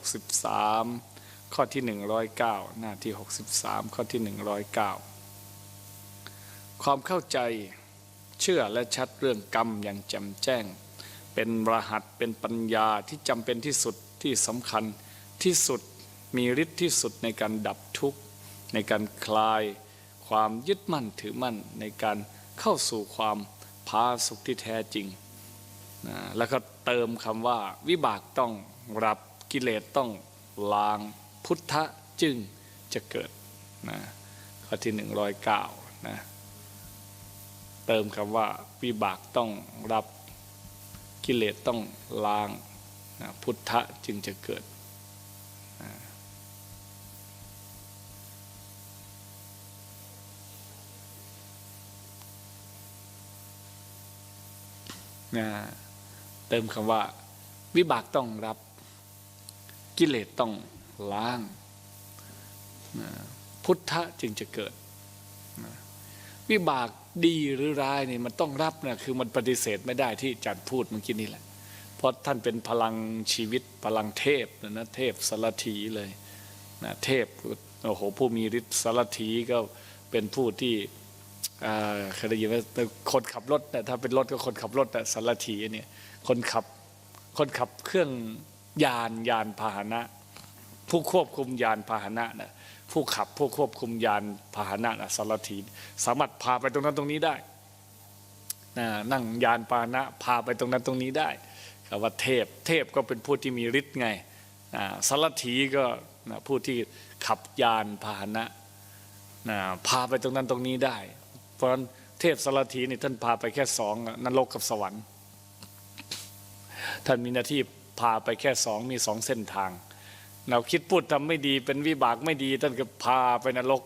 63 ข้อที่ 109 หน้าที่ 63 ข้อที่ 109 ความเข้าใจเชื่อและชัดเรื่องกรรมอย่างแจ่มแจ้ง เป็นรหัสเป็นปัญญาที่จำเป็นที่สุดที่สำคัญที่สุดมีฤทธิ์ที่สุดในการดับทุกข์ ในการคลาย ความยึดมั่นถือมั่นในการเข้าสู่ความพาสุขที่แท้จริงนะแล้วก็เติมคำว่าวิบากต้องรับ กิเลสต้องล้างพุทธะจึงจะเกิดนะข้อที่ 109นะเติมคำว่าวิบากต้องรับกิเลสต้องล้างนะพุทธะจึงจะเกิดนะเติมคำว่าวิบากต้องรับ กิเลสต้องล้าง พุทธะจึงจะเกิด วิบากดีหรือร้ายนี่มันต้องรับนะคือมันปฏิเสธไม่ได้ที่อาจัดพูดเมื่อกี้นี่แหละ เพราะท่านเป็นพลังชีวิตพลังเทพนะนะเทพสารถีเลยนะเทพโอ้โหผู้มีฤทธิ์สารถีก็เป็นผู้ที่อ่าเคยได้ยินว่าคนขับรถเนี่ยถ้าเป็นรถก็คนขับรถแต่สารถีเนี่ยคนขับคนขับเครื่อง ยานยานพาหนะ ผู้ควบคุมยานพาหนะนะผู้ขับผู้ควบคุมยานพาหนะนะสารถีสามารถพาไปตรงนั้นตรงนี้ได้นะนั่งยานพาหนะ พาไปตรงนั้นตรงนี้ได้คำว่าเทพเทพก็เป็นผู้ที่มีฤทธิ์ไงสารถีก็นะผู้ที่ขับยานพาหนะนะพาไปตรงนั้นตรงนี้ได้ เพราะฉะนั้นเทพสารถีนี่ท่านพาไปแค่สองนรกกับสวรรค์ท่านมีหน้าที่ พาไปแค่สองมีสองเส้นทางเราคิดพูดทำไม่ดีเป็นวิบากไม่ดี ท่านก็พาไปนรก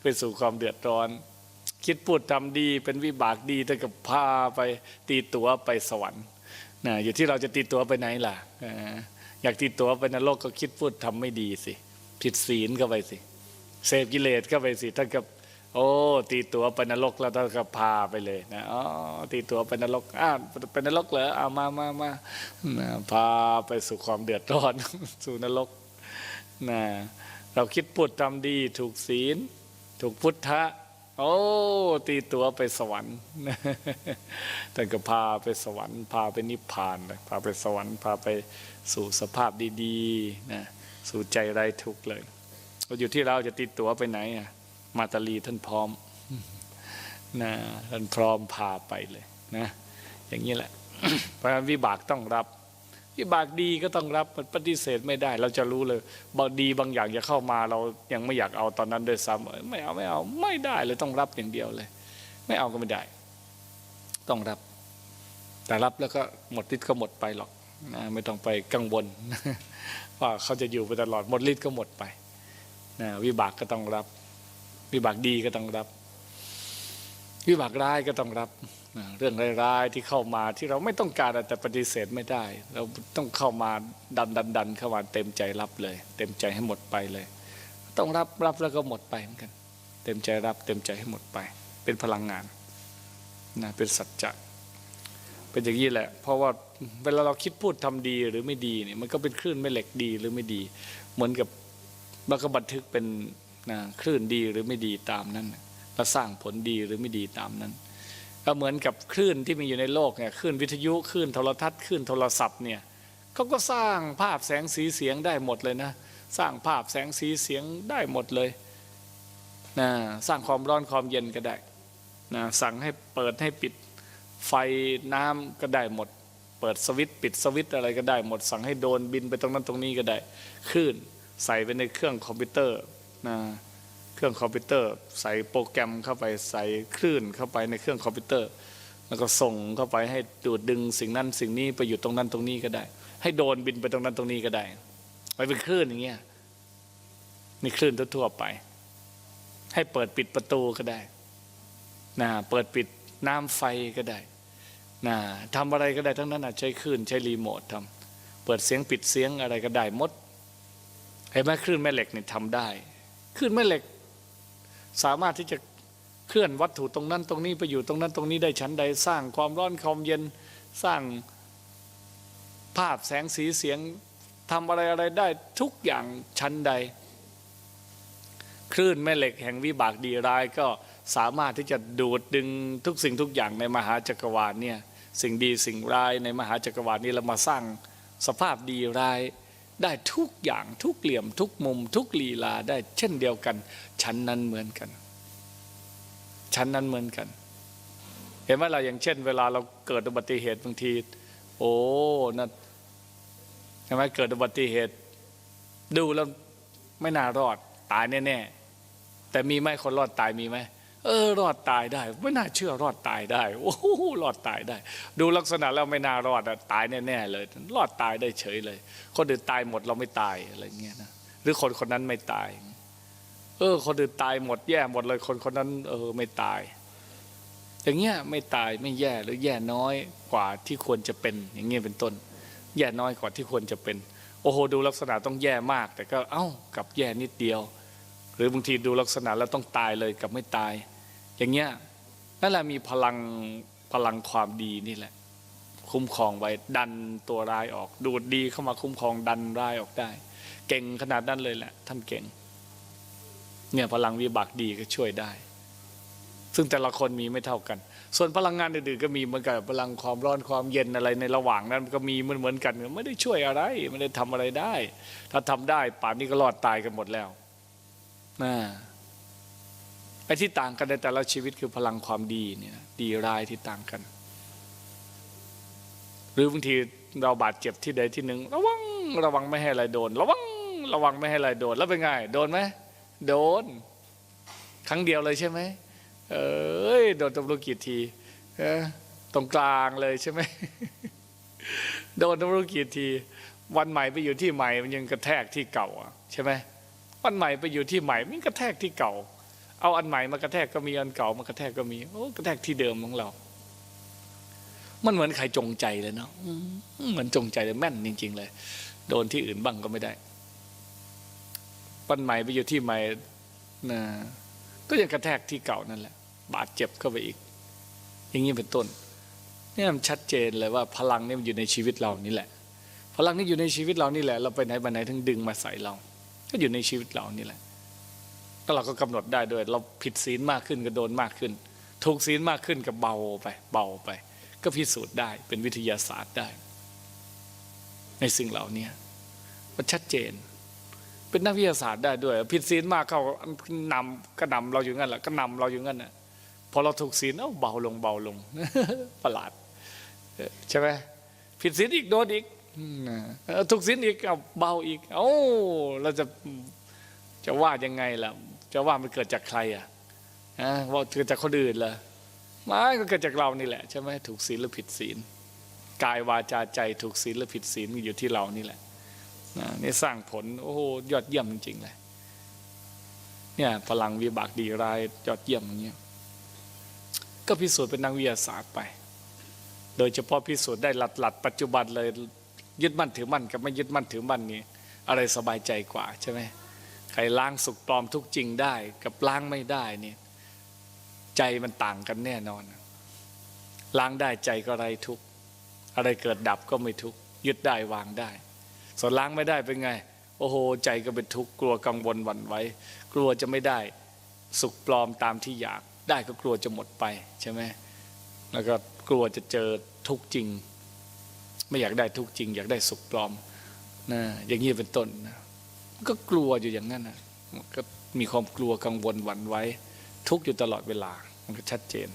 ไปสู่ความเดือดร้อน คิดพูดทำดีเป็นวิบากดีท่านก็พาไปตีตัวไปสวรรค์นะอยู่ที่เราจะตีตัวไปไหนล่ะอยากตีตัวไปนรกก็คิดพูดทำไม่ดีสิผิดศีลก็ไปสิเสพกิเลสก็ไปสิท่านก็ โอ้ตีตัวไปนรกแล้วท่านก็พาไปเลยนะอ๋อตีตัวไปนรกอ้าวไปนรกเหรอเอามามามาพาไปสู่ความเดือดร้อนสู่นรกนะเราคิดพูดทำดีถูกศีล ถูกพุทธะ โอ้ตีตัวไปสวรรค์ท่านก็พาไปสวรรค์ พาไปนิพพานเลยพาไปสวรรค์พาไปสู่สภาพดีๆนะสู่ใจไรทุกเลยก็อยู่ที่เราจะติดตัวไปไหนอะ มาตาลีท่านพร้อมนะท่านพร้อมพาไปเลยนะอย่างนี้แหละเพราะฉะนั้นวิบากต้องรับ วิบากดีก็ต้องรับมันปฏิเสธไม่ได้ เราจะรู้เลยบางดีบางอย่างจะเข้ามาเรายังไม่อยากเอาตอนนั้นด้วยซ้ำไม่เอาไม่เอาไม่ได้เลยต้องรับอย่างเดียวเลย ไม่เอาก็ไม่ได้ ต้องรับ แต่รับแล้วก็หมดฤทธิ์ก็หมดไปหรอกนะไม่ต้องไปกังวลว่าเขาจะอยู่ไปตลอดหมดฤทธิ์ก็หมดไปนะวิบากก็ต้องรับ วิบากดีก็ต้องรับ วิบากร้ายก็ต้องรับ เรื่องร้ายๆที่เข้ามาที่เราไม่ต้องการแต่ปฏิเสธไม่ได้ เราต้องเข้ามาดันดันดันเข้ามาเต็มใจรับเลย เต็มใจให้หมดไปเลย ต้องรับรับแล้วก็หมดไปเหมือนกัน เต็มใจรับ เต็มใจให้หมดไป เป็นพลังงานนะเป็นสัจจะเป็นอย่างนี้แหละ เพราะว่าเวลาเราคิดพูดทำดีหรือไม่ดีเนี่ยมันก็เป็นคลื่นแม่เหล็กดีหรือไม่ดี เหมือนกับเราก็บันทึกเป็น นะคลื่นดีหรือไม่ดีตามนั้นแล้วสร้างผลดีหรือไม่ดีตามนั้น ก็เหมือนกับคลื่นที่มีอยู่ในโลกเนี่ยคลื่นวิทยุคลื่นโทรทัศน์คลื่นโทรศัพท์เนี่ยเขาก็สร้างภาพแสงสีเสียงได้หมดเลยนะ สร้างภาพแสงสีเสียงได้หมดเลยนะสร้างความร้อนความเย็นก็ได้นะสั่งให้เปิดให้ปิดไฟน้ำก็ได้หมด เปิดสวิตช์ปิดสวิตช์อะไรก็ได้หมด สั่งให้โดนบินไปตรงนั้นตรงนี้ก็ได้คลื่นใส่ไปในเครื่องคอมพิวเตอร์ นะเครื่องคอมพิวเตอร์ ใส่โปรแกรมเข้าไปใส่คลื่นเข้าไปในเครื่องคอมพิวเตอร์ แล้วก็ส่งเข้าไปให้ดูดดึงสิ่งนั้นสิ่งนี้ไปอยู่ตรงนั้นตรงนี้ก็ได้ ให้โดรนบินไปตรงนั้นตรงนี้ก็ได้ไปเป็นคลื่นอย่างเงี้ยนี่คลื่นทั่วๆไป ให้เปิดปิดประตูก็ได้นะเปิดปิดน้ำไฟก็ได้นะทำอะไรก็ได้ทั้งนั้นใช้คลื่นใช้รีโมททำเปิดเสียงปิดเสียงอะไรก็ได้หมดเห็นไหมคลื่นแม่เหล็กเนี่ยทำได้ คลื่นแม่เหล็ก สามารถที่จะเคลื่อนวัตถุตรงนั้นตรงนี้ไปอยู่ตรงนั้นตรงนี้ได้ชั้นใดสร้างความร้อนความเย็นสร้างภาพแสงสีเสียงทำอะไรอะไรได้ทุกอย่างชั้นใด คลื่นแม่เหล็กแห่งวิบากดีร้ายก็สามารถที่จะดูดดึงทุกสิ่งทุกอย่างในมหาจักรวาลเนี่ยสิ่งดีสิ่งร้ายในมหาจักรวาลนี้เรามาสร้างสภาพดีร้าย ได้ทุกอย่างทุกเหลี่ยมทุกมุม ทุกลีลาได้เช่นเดียวกัน ชั้นนั้นเหมือนกัน ชั้นนั้นเหมือนกัน เห็นไหมเราอย่างเช่น เวลาเราเกิดอุบัติเหตุบางที โอ้นั่นใช่ไหมเกิดอุบัติเหตุ ดูแล้วไม่น่ารอดตายแน่ๆแต่มีไหมคนรอดตายมีไหม เออรอดตายได้ ไม่น่าเชื่อรอดตายได้โอ้โหรอดตายได้ ดูลักษณะแล้วไม่น่ารอดอะตายแน่ๆเลย รอดตายได้เฉยเลย คนอื่นตายหมดเราไม่ตายอะไรเงี้ยนะหรือคนคนนั้นไม่ตาย เออ คนอื่นตายหมดแย่หมดเลยคนคนนั้น เออไม่ตาย อย่างเงี้ยไม่ตายไม่แย่หรือแย่น้อยกว่าที่ควรจะเป็น อย่างเงี้ยเป็นต้น แย่น้อยกว่าที่ควรจะเป็น โอ้โหดูลักษณะต้องแย่มาก แต่ก็เอ้ากับแย่นิดเดียว หรือบางทีดูลักษณะแล้วต้องตายเลยกับไม่ตาย อย่างเงี้ยนั่นแหละมีพลังพลังความดีนี่แหละ คุ้มครองไว้ดันตัวร้ายออก ดูดดีเข้ามาคุ้มครองดันร้ายออกได้ เก่งขนาดนั้นเลยแหละ ท่านเก่ง เนี่ยพลังวิบากดีก็ช่วยได้ ซึ่งแต่ละคนมีไม่เท่ากัน ส่วนพลังงานอื่นๆก็มีเหมือนกันพลังความร้อนความเย็นอะไรในระหว่างนั้นก็มีเหมือนๆกันไม่ได้ช่วยอะไรไม่ได้ทำอะไรได้ ถ้าทำได้ป่านนี้ก็รอดตายกันหมดแล้วนะ อ้ที่ต่างกันในแต่ละชีวิตคือพลังความดีเนี่ยดีร้ายที่ต่างกัน หรือบางทีเราบาดเจ็บที่ใดที่หนึ่งระวังระวังไม่ให้อะไรโดน ระวังระวังไม่ให้อะไรโดนแล้วเป็นไงโดนไหมโดน ครั้งเดียวเลยใช่ไหมเอ้ยโดนตำรวจกี่ทีตรงกลางเลยใช่ไหมโดนตำรวจกี่ที วันใหม่ไปอยู่ที่ใหม่มันยังกระแทกที่เก่าใช่ไหมวันใหม่ไปอยู่ที่ใหม่มันกระแทกที่เก่า เอาอันใหม่มากระแทกก็มีอันเก่ามากระแทกก็มีโอ้กระแทกที่เดิมของเรา มันเหมือนใครจงใจเลยเนาะเหมือนจงใจเลยแม่นจริง ๆ เลย โดนที่อื่นบ้างก็ไม่ได้วันใหม่ไปอยู่ที่ใหม่นะก็ยังกระแทกที่เก่านั่นแหละ บาดเจ็บเข้าไปอีก อย่างนี้เป็นต้นนี่มันชัดเจนเลยว่าพลังนี่มันอยู่ในชีวิตเรานี่แหละ พลังนี่อยู่ในชีวิตเรานี่แหละ เราไปไหนมาไหนทั้งดึงมาใส่เรา ก็อยู่ในชีวิตเรานี่แหละ ก็เราก็กำหนดได้ด้วย เราผิดศีลมากขึ้นก็โดนมากขึ้น ถูกศีลมากขึ้นก็เบาไป เบาไป ก็พิสูจน์ได้เป็นวิทยาศาสตร์ได้ ในสิ่งเหล่านี้มันชัดเจน เป็นนักวิทยาศาสตร์ได้ด้วย ผิดศีลมากเขานำก็นำเราอยู่งั้นแหละก็นำเราอยู่งั้นน่ะพอเราถูกศีลเอ้าเบาลงเบาลงประหลาดใช่ไหมผิดศีลอีกโดนอีกถูกศีลอีกเอาเบาอีก เอ้าเราจะจะว่ายังไงล่ะ จะว่ามันเกิดจากใครอะฮะว่าเกิดจากคนอื่นเหรอไม่ก็เกิดจากเรานี่แหละใช่ไหมถูกศีลหรือผิดศีลกายวาจาใจถูกศีลหรือผิดศีลอยู่ที่เรานี่แหละนี่สร้างผลโอ้โหยอดเยี่ยมจริงๆเลยเนี่ยพลังวิบากดีรายยอดเยี่ยมอย่างเงี้ยก็พิสูจน์เป็นนักวิทยาศาสตร์ไป โดยเฉพาะพิสูจน์ได้หลัดหลัดปัจจุบันเลยยึดมั่นถือมั่นกับไม่ยึดมั่นถือมั่นนี่อะไรสบายใจกว่าใช่ไหม ใครล้างสุขปลอมทุกจริงได้ กับล้างไม่ได้นี่ใจมันต่างกันแน่นอน ล้างได้ใจก็ไรทุกอะไรเกิดดับก็ไม่ทุกยึดได้วางได้ ส่วนล้างไม่ได้เป็นไง โอ้โห ใจก็เป็นทุกข์กลัวกังวลหวั่นไหวกลัวจะไม่ได้สุขปลอมตามที่อยากได้ก็กลัวจะหมดไปใช่ไหมแล้วก็กลัวจะเจอทุกข์จริง ไม่อยากได้ทุกข์จริง อยากได้สุขปลอมนะอย่างนี้เป็นต้นนะ ก็กลัวอยู่อย่างนั้นนะมันก็มีความกลัวกังวลหวั่นไหวทุกอยู่ตลอดเวลา มันก็ชัดเจน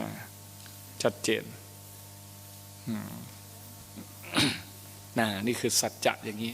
นะชัดเจนอืมนะนี่คือสัจจะอย่างนี้